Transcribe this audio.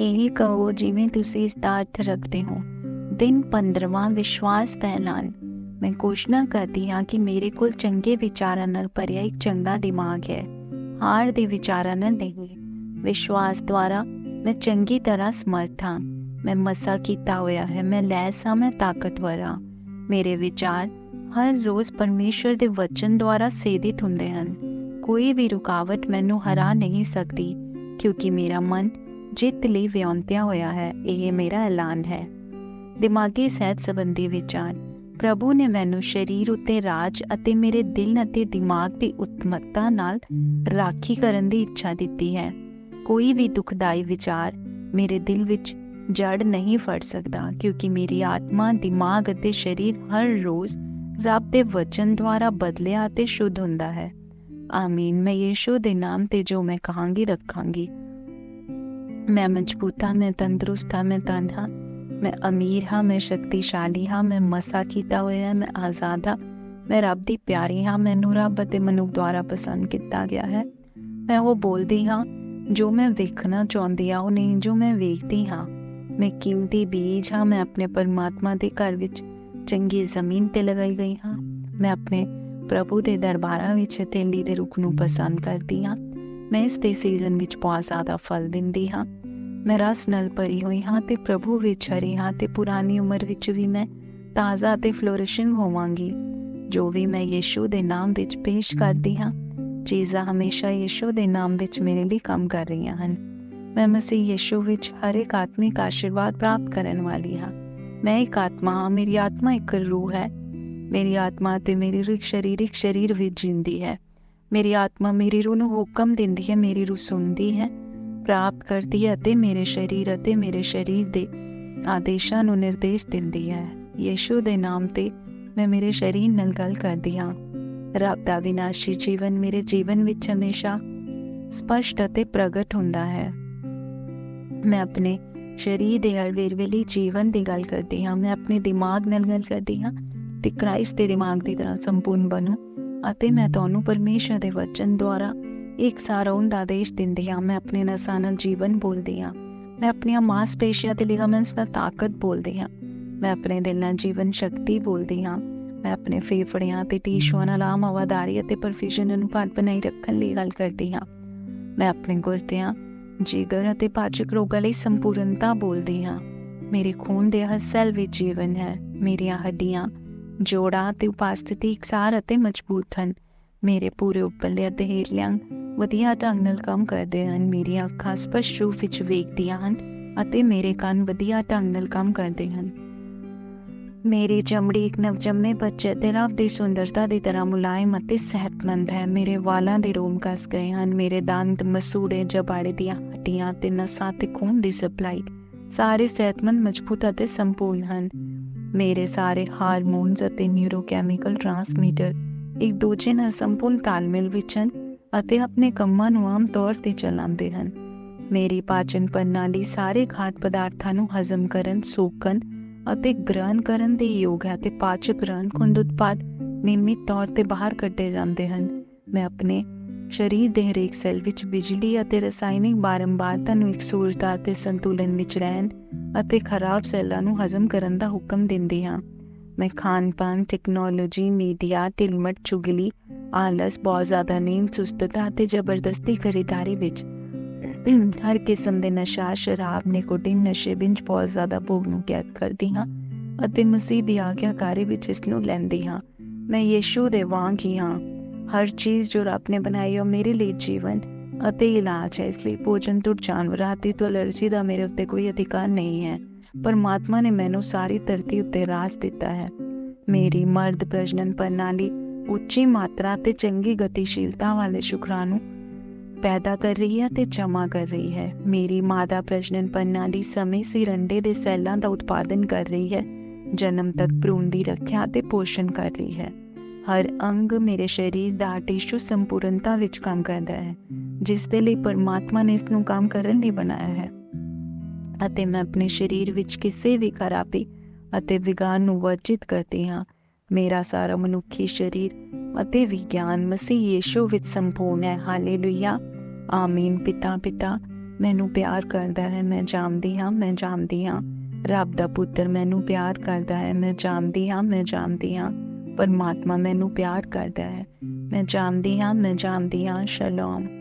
ਇਹੀ ਕਹੋ ਜਿਵੇਂ ਤੁਸੀਂ ਇਸ ਰੱਖਦੇ ਹੋ। ਦਿਨ 15ਵਾਂ ਵਿਸ਼ਵਾਸ ਦਾ ਮੈਂ ਕੋਸ਼ਿਸ਼ ਕਰਦੀ ਹਾਂ ਕਿ ਮੇਰੇ ਕੋਲ ਚੰਗੇ ਵਿਚਾਰਾਂ ਨਾਲ ਭਰਿਆ ਇੱਕ ਚੰਗਾ ਦਿਮਾਗ ਹੈ। ਹਾਰ ਦੇ ਵਿਚਾਰਾਂ ਨਾਲ ਨਹੀਂ। ਵਿਸ਼ਵਾਸ ਦੁਆਰਾ ਮੈਂ ਚੰਗੀ ਤਰ੍ਹਾਂ ਸਮਰਥ ਹਾਂ। ਮੈਂ ਮਸਾ ਕੀਤਾ ਹੋਇਆ ਹੈ। ਮੈਂ ਲੈਸ ਹਾਂ। ਮੈਂ ਤਾਕਤਵਰ ਹਾਂ। ਮੇਰੇ ਵਿਚਾਰ ਹਰ ਰੋਜ਼ ਪਰਮੇਸ਼ਰ ਦੇ ਵਚਨ ਦੁਆਰਾ ਸੇਧਿਤ ਹੁੰਦੇ ਹਨ। ਕੋਈ ਵੀ ਰੁਕਾਵਟ ਮੈਨੂੰ ਹਰਾ ਨਹੀਂ ਸਕਦੀ, ਕਿਉਂਕਿ ਮੇਰਾ ਮਨ ਜਿੱਤ ਲਈ ਵਿਉਂਤਿਆ ਹੋਇਆ ਹੈ, ਇਹ ਮੇਰਾ ਐਲਾਨ ਹੈ। ਦਿਮਾਗੀ ਸਿਹਤ ਸੰਬੰਧੀ ਵਿਚਾਰ, ਪ੍ਰਭੂ ਨੇ ਮੈਨੂੰ ਸਰੀਰ ਉੱਤੇ ਰਾਜ ਅਤੇ ਮੇਰੇ ਦਿਲ ਅਤੇ ਦਿਮਾਗ ਦੀ ਉਤਮਤਾ ਨਾਲ ਰਾਖੀ ਕਰਨ ਦੀ ਇੱਛਾ ਦਿੱਤੀ ਹੈ। ਕੋਈ ਵੀ ਦੁਖਦਾਈ ਵਿਚਾਰ ਮੇਰੇ ਦਿਲ ਵਿੱਚ ਜੜ ਨਹੀਂ ਫੜ ਸਕਦਾ, ਕਿਉਂਕਿ ਮੇਰੀ ਆਤਮਾ, ਦਿਮਾਗ ਅਤੇ ਸਰੀਰ ਹਰ ਰੋਜ਼ ਰੱਬ ਦੇ ਵਚਨ ਦੁਆਰਾ ਬਦਲਿਆ ਅਤੇ ਸ਼ੁੱਧ ਹੁੰਦਾ ਹੈ। ਆਮੀਨ। ਮੈਂ ਯੀਸ਼ੂ ਦੇ ਨਾਮ ਤੇ ਜੋ ਮੈਂ ਕਹਾਂਗੀ, ਰੱਖਾਂਗੀ। ਮੈਂ ਮਜ਼ਬੂਤ ਹਾਂ ਮੈਂ ਤੰਦਰੁਸਤ ਹਾਂ, ਮੈਂ ਤਨ ਹਾਂ। ਮੈਂ ਅਮੀਰ ਹਾਂ, ਮੈਂ ਸ਼ਕਤੀਸ਼ਾਲੀ ਹਾਂ, ਮੈਂ ਮਸਾ ਕੀਤਾ ਹੋਇਆ ਹਾਂ, ਮੈਂ ਆਜ਼ਾਦ ਹਾਂ। ਮੈਂ ਰੱਬ ਦੀ ਪਿਆਰੀ ਹਾਂ, ਮੈਨੂੰ ਰੱਬ ਅਤੇ ਮਨੁੱਖ ਦੁਆਰਾ ਪਸੰਦ ਕੀਤਾ ਗਿਆ ਹੈ। ਮੈਂ ਉਹ ਬੋਲਦੀ ਹਾਂ ਜੋ ਮੈਂ ਵੇਖਣਾ ਚਾਹੁੰਦੀ ਹਾਂ, ਉਹ ਨਹੀਂ ਜੋ ਮੈਂ ਵੇਖਦੀ ਹਾਂ। ਮੈਂ ਕੀਮਤੀ ਬੀਜ ਹਾਂ, ਮੈਂ ਆਪਣੇ ਪਰਮਾਤਮਾ ਦੇ ਘਰ ਵਿੱਚ ਚੰਗੀ ਜ਼ਮੀਨ ਤੇ ਲਗਾਈ ਗਈ ਹਾਂ। ਮੈਂ ਆਪਣੇ ਪ੍ਰਭੂ ਦੇ ਦਰਬਾਰਾਂ ਵਿੱਚ ਤੇਲੀ ਦੇ ਰੁੱਖ ਨੂੰ ਪਸੰਦ ਕਰਦੀ ਹਾਂ। ਮੈਂ ਇਸ ਦੇ ਸੀਜ਼ਨ ਵਿੱਚ ਬਹੁਤ ਜ਼ਿਆਦਾ ਫਲ ਦਿੰਦੀ ਹਾਂ। ਮੈਂ ਰਸ ਨਾਲ ਭਰੀ ਹੋਈ ਹਾਂ ਤੇ ਪ੍ਰਭੂ ਵਿੱਚ ਹਰੀ ਹਾਂ ਤੇ ਪੁਰਾਣੀ ਉਮਰ ਵਿੱਚ ਵੀ ਮੈਂ ਤਾਜ਼ਾ ਤੇ ਫਲੋਰਿਸ਼ਿੰਗ ਹੋਵਾਂਗੀ, ਜੋ ਵੀ ਮੈਂ ਯੀਸ਼ੂ ਦੇ ਨਾਮ ਵਿੱਚ ਪੇਸ਼ ਕਰਦੀ ਹਾਂ, ਚੀਜ਼ਾਂ ਹਮੇਸ਼ਾ ਯੀਸ਼ੂ ਦੇ ਨਾਮ ਵਿੱਚ ਮੇਰੇ ਲਈ ਕੰਮ ਕਰ ਰਹੀਆਂ ਹਨ। ਮੈਂ ਮਸੀਹ ਯੀਸ਼ੂ ਵਿੱਚ ਹਰ ਇੱਕ ਆਤਮਿਕ ਆਸ਼ੀਰਵਾਦ ਪ੍ਰਾਪਤ ਕਰਨ ਵਾਲੀ ਹਾਂ। ਮੈਂ ਇੱਕ ਆਤਮਾ ਹਾਂ, ਮੇਰੀ ਆਤਮਾ ਇੱਕ ਰੂਹ ਹੈ। ਮੇਰੀ ਆਤਮਾ ਤੇ ਮੇਰੀ ਰੂਹ ਇੱਕ ਸਰੀਰਿਕ ਸਰੀਰ ਵਿੱਚ ਜਿੰਦੀ ਹੈ। ਮੇਰੀ ਆਤਮਾ ਮੇਰੀ ਰੂਹ ਨੂੰ ਹੁਕਮ ਦਿੰਦੀ ਹੈ, ਮੇਰੀ ਰੂਹ ਸੁਣਦੀ ਹੈ। ਪ੍ਰਾਪਤ ਕਰਦੀ ਹੈ ਅਤੇ ਮੇਰੇ ਸਰੀਰ ਅਤੇ ਮੇਰੇ ਸਰੀਰ ਦੇ ਆਦੇਸ਼ਾਂ ਨੂੰ ਨਿਰਦੇਸ਼ ਦਿੰਦੀ ਹੈ। ਯੀਸ਼ੂ ਦੇ ਨਾਮ ਤੇ ਮੈਂ ਮੇਰੇ ਸਰੀਰ ਨਾਲ ਗੱਲ ਕਰਦੀ ਹਾਂ। ਰੱਬ ਦਾ ਵਿਨਾਸ਼ੀ ਜੀਵਨ ਮੇਰੇ ਜੀਵਨ ਵਿੱਚ ਹਮੇਸ਼ਾ ਸਪਸ਼ਟ ਅਤੇ ਪ੍ਰਗਟ ਹੁੰਦਾ ਹੈ। ਮੈਂ ਆਪਣੇ ਸਰੀਰ ਦੇ ਵੇਰਵੇਲੀ ਜੀਵਨ ਦੀ ਗੱਲ ਕਰਦੀ ਹਾਂ। ਮੈਂ ਆਪਣੇ ਦਿਮਾਗ ਨਾਲ ਗੱਲ ਕਰਦੀ ਹਾਂ ਤੇ ਕ੍ਰਾਈਸਟ ਦੇ ਦਿਮਾਗ ਦੀ ਤਰ੍ਹਾਂ ਸੰਪੂਰਨ ਬਣੂ ਅਤੇ ਮੈਂ ਤੁਹਾਨੂੰ ਪਰਮੇਸ਼ਰ ਦੇ ਵਚਨ ਦੁਆਰਾ ਇੱਕ ਸਾਰੋਂ ਦਾ ਆਦੇਸ਼ ਦਿੰਦੀ ਹਾਂ। ਮੈਂ ਆਪਣੇ ਨਸਾਂ ਨਾਲ ਜੀਵਨ ਬੋਲਦੀ ਹਾਂ। ਮੈਂ ਆਪਣੀਆਂ ਮਾਸਪੇਸ਼ੀਆਂ ਤੇ ਲਿਗਾਮੈਂਟਸ ਨਾਲ ਤਾਕਤ ਬੋਲਦੀ ਹਾਂ। ਮੈਂ ਆਪਣੇ ਦਿਲ ਨਾਲ ਜੀਵਨ ਸ਼ਕਤੀ ਬੋਲਦੀ ਹਾਂ। ਮੈਂ ਆਪਣੇ ਫੇਫੜਿਆਂ ਤੇ ਟਿਸ਼ੂਆਂ ਨਾਲ ਆਮ ਹਵਾਦਾਰੀ ਅਤੇ ਪਰਫਿਊਜ਼ਨ ਅਨੁਪਾਤ ਬਣਾਈ ਰੱਖਣ ਲਈ ਗੱਲ ਕਰਦੀ ਹਾਂ। ਮੈਂ ਆਪਣੇ ਗੁਰਦਿਆਂ, ਜਿਗਰ ਅਤੇ ਪਾਚਕ ਰੋਗਾਂ ਲਈ ਸੰਪੂਰਨਤਾ ਬੋਲਦੀ ਹਾਂ। ਮੇਰੇ ਖੂਨ ਦੇ ਹਰ ਸੈੱਲ ਵਿੱਚ ਜੀਵਨ ਹੈ। ਮੇਰੀਆਂ ਹੱਡੀਆਂ, ਜੋੜਾਂ ਤੇ ਉਪਾਸਥਿਤੀ ਇਕਸਾਰ ਅਤੇ ਮਜ਼ਬੂਤ ਹਨ। ਮੇਰੇ ਪੂਰੇ ਉੱਪਰਲੇ ਅਤੇ ਵਧੀਆ ਢੰਗ ਨਾਲ ਕੰਮ ਕਰਦੇ ਹਨ, ਮੇਰੀਆਂ ਅੱਖਾਂ ਸਪਸ਼ਟ ਰੂਪ ਵਿੱਚ ਵੇਖਦੀਆਂ ਹਨ ਅਤੇ ਮੇਰੇ ਕੰਨ ਵਧੀਆ ਢੰਗ ਨਾਲ ਕੰਮ ਕਰਦੇ ਹਨ। ਮੇਰੀ ਚਮੜੀ ਇੱਕ ਨਵਜੰਮੇ ਬੱਚੇ ਦੇ ਰੱਬ ਦੀ ਸੁੰਦਰਤਾ ਦੀ ਤਰ੍ਹਾਂ ਮੁਲਾਇਮ ਅਤੇ ਸਿਹਤਮੰਦ ਹੈ। ਮੇਰੇ ਵਾਲਾਂ ਦੇ ਰੋਮ ਕਸ ਗਏ ਹਨ, ਮੇਰੇ ਦੰਦ ਮਸੂੜੇ ਜਬਾੜੇ ਦੀਆਂ ਹੱਡੀਆਂ ਤੇ ਨਸਾਂ ਤੇ ਖੂਨ ਦੀ ਸਪਲਾਈ ਸਾਰੇ ਸਿਹਤਮੰਦ, ਮਜ਼ਬੂਤ ਅਤੇ ਸੰਪੂਰਨ ਹਨ। ਮੇਰੇ ਸਾਰੇ ਹਾਰਮੋਨਸ ਅਤੇ ਨਿਊਰੋਕੈਮੀਕਲ ਟਰਾਂਸਮੀਟਰ ਇੱਕ ਦੂਜੇ ਨਾਲ ਸੰਪੂਰਨ ਤਾਲਮੇਲ ਵਿੱਚ ਹਨ ਅਤੇ ਆਪਣੇ ਕੰਮਾਂ ਨੂੰ ਆਮ ਤੌਰ ਤੇ ਚਲਾਉਂਦੇ ਹਨ। ਮੇਰੀ ਪਾਚਨ ਪ੍ਰਣਾਲੀ ਸਾਰੇ ਖਾਦ ਪਦਾਰਥਾਂ ਨੂੰ ਹਜ਼ਮ ਕਰਨ, ਸੋਕਣ ਅਤੇ ਗ੍ਰਹਣ ਕਰਨ ਦੇ ਯੋਗ ਹੈ ਤੇ ਪਾਚਕ ਰਣ ਕੁੰਦ ਉਤਪਾਦ ਨਿਯਮਿਤ ਤੌਰ ਤੇ ਬਾਹਰ ਕੱਢੇ ਜਾਂਦੇ ਹਨ। ਮੈਂ ਆਪਣੇ ਸਰੀਰ ਦੇ ਹਰੇਕ ਸੈੱਲ ਵਿੱਚ ਬਿਜਲੀ ਅਤੇ ਰਸਾਇਣਿਕ ਬਾਰੰਬਾਰਤਾ ਨੂੰ ਸੂਰਜਤਾ ਅਤੇ ਸੰਤੁਲਨ ਵਿੱਚ ਰਹਿਣ ਅਤੇ ਖਰਾਬ ਸੈੱਲਾਂ ਨੂੰ ਹਜ਼ਮ ਕਰਨ ਦਾ ਹੁਕਮ ਦਿੰਦੀ ਹਾਂ। ਮੈਂ ਖਾਣ-ਪਾਨ ਟੈਕਨੋਲੋਜੀ ਮੀਡੀਆ ਟਿਲਮਟ ਚੁਗਲੀ ਆਲਸ ਬਹੁਤ ਜ਼ਿਆਦਾ ਨੀਂਦ ਸੁਸਤਤਾ ਅਤੇ ਜ਼ਬਰਦਸਤੀ ਖਰੀਦਾਰੀ ਵਿੱਚ ਹਰ ਕਿਸਮ ਦੇ ਨਸ਼ਾ ਸ਼ਰਾਬ ਨਿਕੋਟਿਨ ਨਸ਼ੇ ਵਿੱਚ ਬਹੁਤ ਜ਼ਿਆਦਾ ਭੋਗ ਨੂੰ ਕੈਦ ਕਰਦੀ ਹਾਂ ਅਤੇ ਮਸੀਹ ਦੀ ਆਗਿਆਕਾਰੀ ਵਿੱਚ ਇਸ ਨੂੰ ਲੈਂਦੀ ਹਾਂ ਮੈਂ ਯੀਸ਼ੂ ਦੇ ਵਾਂਗ ਹੀ ਹਾਂ ਹਰ ਚੀਜ਼ ਜੋ ਰੱਬ ਨੇ ਬਣਾਈ ਉਹ ਮੇਰੇ ਲਈ ਜੀਵਨ ਅਤੇ ਇਲਾਜ ਹੈ ਇਸ ਲਈ ਭੋਜਨ ਤੋਂ ਜਾਨਵਰਾਂ ਅਤੇ ਤੋਂ ਅਲਰਜੀ ਦਾ ਮੇਰੇ ਉੱਤੇ ਕੋਈ ਅਧਿਕਾਰ ਨਹੀਂ ਹੈ ਪਰਮਾਤਮਾ ਨੇ ਮੈਨੂੰ ਸਾਰੀ ਧਰਤੀ ਉੱਤੇ ਰਾਜ ਦਿੱਤਾ ਹੈ। ਮੇਰੀ ਮਰਦ ਪ੍ਰਜਨਨ ਪ੍ਰਣਾਲੀ ਉੱਚੀ ਮਾਤਰਾ ਤੇ ਚੰਗੀ ਗਤੀਸ਼ੀਲਤਾ ਵਾਲੇ ਸ਼ੁਕਰਾਣੂ ਪੈਦਾ ਕਰ ਰਹੀ ਹੈ ਤੇ ਜਮਾ ਕਰ ਰਹੀ ਹੈ। ਮੇਰੀ ਮਾਦਾ ਪ੍ਰਜਨਨ ਪ੍ਰਣਾਲੀ ਸਮੇਂ ਸਿਰ ਅੰਡੇ ਦੇ ਸੈੱਲਾਂ ਦਾ ਉਤਪਾਦਨ ਕਰ ਰਹੀ ਹੈ, ਜਨਮ ਤੱਕ ਭਰੂਣ ਦੀ ਰੱਖਿਆ ਤੇ ਪੋਸ਼ਣ ਕਰ ਰਹੀ ਹੈ। ਹਰ ਅੰਗ ਮੇਰੇ ਸਰੀਰ ਦਾ ਟਿਸ਼ੂ ਸੰਪੂਰਨਤਾ ਵਿੱਚ ਕੰਮ ਕਰਦਾ ਹੈ, ਜਿਸ ਦੇ ਲਈ ਪਰਮਾਤਮਾ ਨੇ ਇਸ ਨੂੰ ਕੰਮ ਕਰਨ ਲਈ ਬਣਾਇਆ ਹੈ। ਅਤੇ ਮੈਂ ਆਪਣੇ ਸਰੀਰ ਵਿੱਚ ਕਿਸੇ ਵੀ ਖਰਾਬੀ ਅਤੇ ਵਿਗਾਨ ਨੂੰ ਵਰਜਿਤ ਕਰਦੀ ਹਾਂ। ਮੇਰਾ ਸਾਰਾ ਮਨੁੱਖੀ ਸਰੀਰ ਅਤੇ ਵਿਗਿਆਨ ਮਸੀਹ ਯੀਸ਼ੂ ਵਿੱਚ ਸੰਪੂਰਨ ਹੈ। ਹਾਲੇਲੂਇਆ। ਆਮੀਨ। ਪਿਤਾ ਪਿਤਾ, ਮੈਨੂੰ ਪਿਆਰ ਕਰਦਾ ਹੈ। ਮੈਂ ਜਾਣਦੀ ਹਾਂ, ਮੈਂ ਜਾਣਦੀ ਹਾਂ। ਰੱਬ ਦਾ ਪੁੱਤਰ ਮੈਨੂੰ ਪਿਆਰ ਕਰਦਾ ਹੈ। ਮੈਂ ਜਾਣਦੀ ਹਾਂ, ਮੈਂ ਜਾਣਦੀ ਹਾਂ। ਪਰਮਾਤਮਾ ਮੈਨੂੰ ਪਿਆਰ ਕਰਦਾ ਹੈ। ਮੈਂ ਜਾਣਦੀ ਹਾਂ, ਮੈਂ ਜਾਣਦੀ ਹਾਂ। ਸ਼ਲੋਮ।